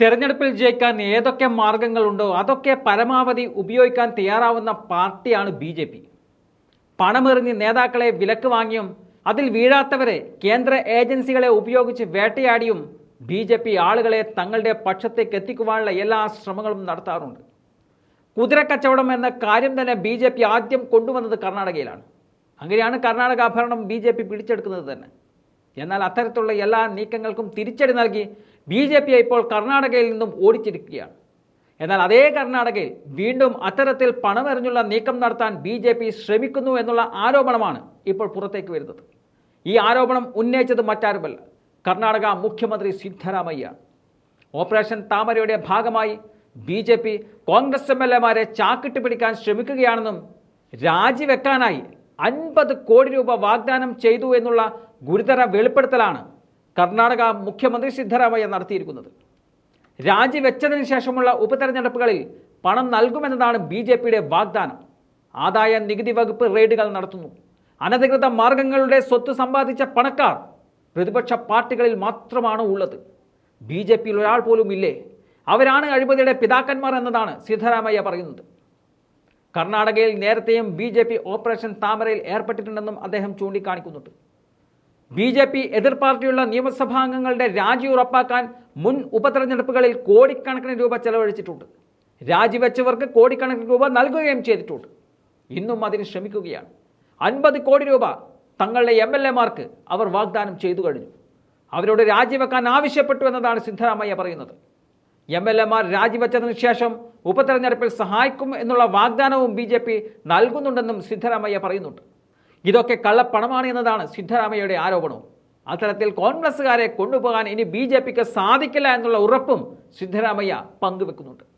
തെരഞ്ഞെടുപ്പിൽ ജയിക്കാൻ ഏതൊക്കെ മാർഗങ്ങളുണ്ടോ അതൊക്കെ പരമാവധി ഉപയോഗിക്കാൻ തയ്യാറാവുന്ന പാർട്ടിയാണ് ബി ജെ പി. പണമെറിഞ്ഞ് നേതാക്കളെ വിലക്ക് വാങ്ങിയും അതിൽ വീഴാത്തവരെ കേന്ദ്ര ഏജൻസികളെ ഉപയോഗിച്ച് വേട്ടയാടിയും ബി ജെ പി ആളുകളെ തങ്ങളുടെ പക്ഷത്തേക്ക് എത്തിക്കുവാനുള്ള എല്ലാ ശ്രമങ്ങളും നടത്താറുണ്ട്. കുതിരക്കച്ചവടം എന്ന കാര്യം തന്നെ ബി ജെ പി ആദ്യം കൊണ്ടുവന്നത് കർണാടകയിലാണ്. അങ്ങനെയാണ് കർണാടക ഭരണം ബി ജെ പി പിടിച്ചെടുക്കുന്നത് തന്നെ. എന്നാൽ അത്തരത്തിലുള്ള എല്ലാ നീക്കങ്ങൾക്കും തിരിച്ചടി നൽകി ബി ജെ പി ഇപ്പോൾ കർണാടകയിൽ നിന്നും ഓടിച്ചിരിക്കുകയാണ്. എന്നാൽ അതേ കർണാടകയിൽ വീണ്ടും അത്തരത്തിൽ പണമെറിഞ്ഞുള്ള നീക്കം നടത്താൻ ബി ജെ പി ശ്രമിക്കുന്നു എന്നുള്ള ആരോപണമാണ് ഇപ്പോൾ പുറത്തേക്ക് വരുന്നത്. ഈ ആരോപണം ഉന്നയിച്ചത് മറ്റാരുമല്ല കർണാടക മുഖ്യമന്ത്രി സിദ്ധരാമയ്യ. ഓപ്പറേഷൻ താമരയുടെ ഭാഗമായി B J P Congress M L എമാരെ ചാക്കിട്ട് പിടിക്കാൻ ശ്രമിക്കുകയാണെന്നും രാജിവെക്കാനായി അൻപത് കോടി രൂപ വാഗ്ദാനം ചെയ്തു എന്നുള്ള ഗുരുതര വെളിപ്പെടുത്തലാണ് കർണാടക മുഖ്യമന്ത്രി സിദ്ധരാമയ്യ നടത്തിയിരിക്കുന്നത്. രാജിവെച്ചതിന് ശേഷമുള്ള ഉപതെരഞ്ഞെടുപ്പുകളിൽ പണം നൽകുമെന്നതാണ് ബി ജെ പിയുടെ വാഗ്ദാനം. ആദായ നികുതി വകുപ്പ് റെയ്ഡുകൾ നടത്തുന്നു. അനധികൃത മാർഗങ്ങളുടെ സ്വത്ത് സമ്പാദിച്ച പണക്കാർ പ്രതിപക്ഷ പാർട്ടികളിൽ മാത്രമാണ് ഉള്ളത്. ബി ജെ പിയിൽ ഒരാൾ പോലും ഇല്ലേ അവരാണ് അഴിമതിയുടെ പിതാക്കന്മാർ എന്നതാണ് സിദ്ധരാമയ്യ പറയുന്നത്. കർണാടകയിൽ നേരത്തെയും ബി ജെ പി ഓപ്പറേഷൻ താമരയിൽ ഏർപ്പെട്ടിട്ടുണ്ടെന്നും അദ്ദേഹം ചൂണ്ടിക്കാണിക്കുന്നുണ്ട്. ബി ജെ പി എതിർ പാർട്ടിയുള്ള നിയമസഭാംഗങ്ങളുടെ രാജി ഉറപ്പാക്കാൻ മുൻ ഉപതെരഞ്ഞെടുപ്പുകളിൽ കോടിക്കണക്കിന് രൂപ ചെലവഴിച്ചിട്ടുണ്ട്. രാജിവെച്ചവർക്ക് കോടിക്കണക്കിന് രൂപ നൽകുകയും ചെയ്തിട്ടുണ്ട്. ഇന്നും അതിന് ശ്രമിക്കുകയാണ്. അൻപത് കോടി രൂപ തങ്ങളുടെ എം എൽ എമാർക്ക് അവർ വാഗ്ദാനം ചെയ്തു കഴിഞ്ഞു. അവരോട് രാജിവെക്കാൻ ആവശ്യപ്പെട്ടു എന്നതാണ് സിദ്ധരാമയ്യ പറയുന്നത്. എം എൽ എമാർ രാജിവെച്ചതിനു ശേഷം ഉപതെരഞ്ഞെടുപ്പിൽ സഹായിക്കും എന്നുള്ള വാഗ്ദാനവും ബി ജെ പി നൽകുന്നുണ്ടെന്നും സിദ്ധരാമയ്യ പറയുന്നുണ്ട്. ഇതൊക്കെ കള്ളപ്പണമാണ് എന്നതാണ് സിദ്ധരാമയ്യയുടെ ആരോപണവും. അത്തരത്തിൽ കോൺഗ്രസ്സുകാരെ കൊണ്ടുപോകാൻ ഇനി ബി ജെ പിക്ക് സാധിക്കില്ല എന്നുള്ള ഉറപ്പും സിദ്ധരാമയ്യ പങ്കുവെക്കുന്നുണ്ട്.